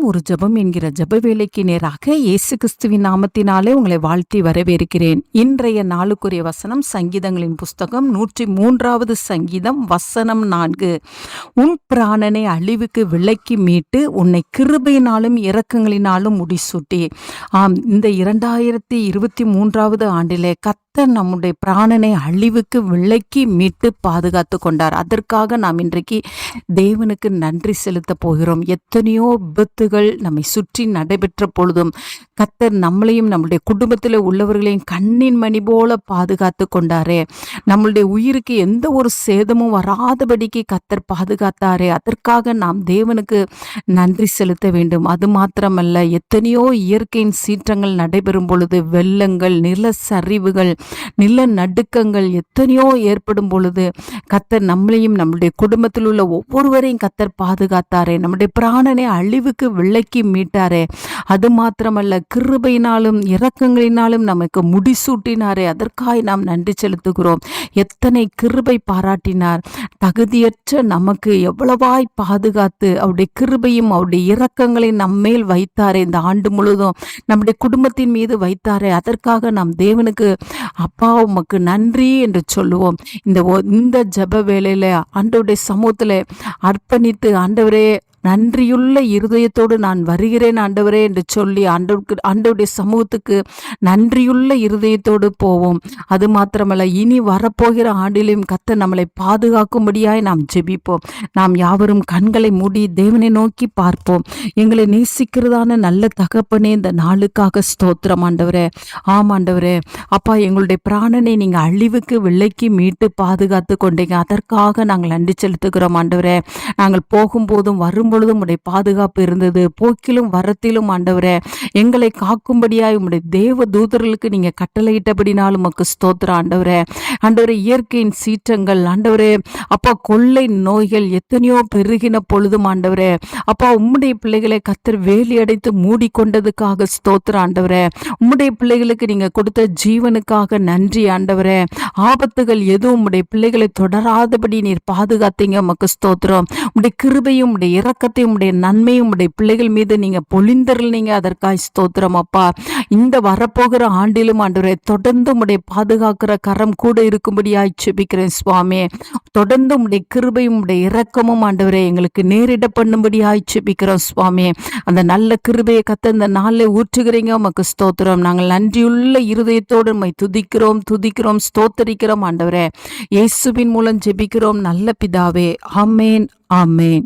ஒரு ஜபம் என்கிற ஜப வேலைக்கு நேராக இயேசு கிறிஸ்துவின் நாமத்தினாலே உங்களை வாழ்த்தி வரவேற்கிறேன். இன்றைய நாளுக்குரிய வசனம் சங்கீதங்களின் புஸ்தகம் நூற்றி மூன்றாவது சங்கீதம் வசனம் நான்கு. உன் பிராணனை அழிவுக்கு விலக்கி மீட்டு உன்னை கிருபையினாலும் இரக்கங்களினாலும் முடிசூட்டி. ஆம் இந்த இரண்டாயிரத்தி இருபத்தி மூன்றாவது ஆண்டிலே கத்தர் நம்முடைய பிராணனை அழிவுக்கு விலக்கி மீட்டு பாதுகாத்து கொண்டார். அதற்காக நாம் இன்றைக்கு தேவனுக்கு நன்றி செலுத்த போகிறோம். எத்தனையோ விபத்துகள் நம்மை சுற்றி நடைபெற்ற பொழுதும் கத்தர் நம்மளையும் நம்முடைய குடும்பத்தில் உள்ளவர்களையும் கண்ணின் மணி போல பாதுகாத்து கொண்டாரே. நம்மளுடைய உயிருக்கு எந்த ஒரு சேதமும் வராதபடிக்கு கத்தர் பாதுகாத்தாரே. அதற்காக நாம் தேவனுக்கு நன்றி செலுத்த வேண்டும். அது மாத்திரமல்ல எத்தனையோ இயற்கையின் சீற்றங்கள் நடைபெறும் பொழுது வெள்ளங்கள் நிலச்சரிவுகள் நில நடுக்கங்கள் எத்தனையோ ஏற்படும் பொழுது கத்தர் நம்மளையும் நம்முடைய குடும்பத்தில் உள்ள ஒவ்வொருவரையும் கத்தர் பாதுகாத்தாரே. நம்முடைய பிராணனை அழிவுக்கு விளக்கி மீட்டாரே. அது மாத்திரமல்ல கிருபையினாலும் இரக்கங்களினாலும் நமக்கு முடிசூட்டினாரே. அதற்காய் நாம் நன்றி செலுத்துகிறோம். எத்தனை கிருபை பாராட்டினார். தகுதியற்ற நமக்கு எவ்வளவாய் பாதுகாத்து அவருடைய கிருபையும் அவருடைய இரக்கங்களை நம்மேல் வைத்தாரே. இந்த ஆண்டு முழுதும் நம்முடைய குடும்பத்தின் மீது வைத்தாரே. அதற்காக நாம் தேவனுக்கு அப்பா உமக்கு நன்றி என்று சொல்லுவோம். இந்த இந்த ஜெப வேளையில ஆண்டவருடைய சமூகத்தில் அர்ப்பணித்து ஆண்டவரே நன்றியுள்ள இருதயத்தோடு நான் வருகிறேன் ஆண்டவரே என்று சொல்லி ஆண்டவருக்கு ஆண்டவருடைய சமூகத்துக்கு நன்றியுள்ள இருதயத்தோடு போவோம். அது மாத்திரமல்ல இனி வரப்போகிற ஆண்டிலையும் கத்த நம்மளை பாதுகாக்கும்படியாய் நாம் ஜெபிப்போம். நாம் யாவரும் கண்களை மூடி தேவனை நோக்கி பார்ப்போம். எங்களை நேசிக்கிறதான நல்ல தகப்பனே இந்த நாளுக்காக ஸ்தோத்திரம் ஆண்டவரே. ஆம் ஆண்டவரே அப்பா எங்களுடைய பிராணனை நீங்க அழிவுக்கு விலைக்கு மீட்டு பாதுகாத்து கொண்டீங்க. அதற்காக நாங்கள் நன்றி செலுத்துகிறோம் ஆண்டவரே. நாங்கள் போகும்போதும் வரும் பொழுதும் உடைய பாதுகாப்பு இருந்தது. போக்கிலும் வரத்திலும் ஆண்டவரே எங்களை காக்கும்படியாய் உம்முடைய தேவ தூதர்களுக்கு நீங்க கட்டளையிட்டபடினாலும் உமக்கு ஸ்தோத்திரம் ஆண்டவரே. ஆண்டவரே இயற்கையின் சீற்றங்கள் ஆண்டவரே அப்பா கொள்ளை நோய்கள் எத்தனையோ பெருகின பொழுதும் ஆண்டவரே அப்பா உம்முடைய பிள்ளைகளை கத்தர் வேலி அடைத்து மூடிக்கொண்டதுக்காக ஸ்தோத்திரம் ஆண்டவரே. உம்முடைய பிள்ளைகளுக்கு நீங்க கொடுத்த ஜீவனுக்காக நன்றி ஆண்டவரே. ஆபத்துகள் எதுவும் உம்முடைய பிள்ளைகளை தொடராதபடி நீர் பாதுகாத்தீங்க உமக்கு ஸ்தோத்திரம். உம்முடைய கிருபையும் உம்முடைய இரக்கத்தையும் உடைய நன்மையும் உடைய பிள்ளைகள் மீது நீங்க பொழிந்தருள்னீங்க. அதற்காய் ஸ்தோத்திரம் அப்பா. இந்த வரப்போகிற ஆண்டிலும் ஆண்டவரே தொடர்ந்து உடைய பாதுகாக்கிற கரம் கூட இருக்கும்படியாய் செபிக்கிறேன் சுவாமி. தொடர்ந்து உடைய கிருபையும் உடைய இரக்கமும் ஆண்டவரே எங்களுக்கு நேரிட பண்ணும்படியாய் செபிக்கிறோம் சுவாமி. அந்த நல்ல கிருபையை கத்த இந்த நாளில் ஊற்றுகிறீங்க. உமக்கு ஸ்தோத்திரம். நாங்கள் நன்றியுள்ள இருதயத்தோடு உம்மை துதிக்கிறோம் துதிக்கிறோம் ஸ்தோத்தரிக்கிறோம் ஆண்டவரே. இயேசுவின் மூலம் ஜெபிக்கிறோம். நல்ல பிதாவே ஆமேன் ஆமேன்.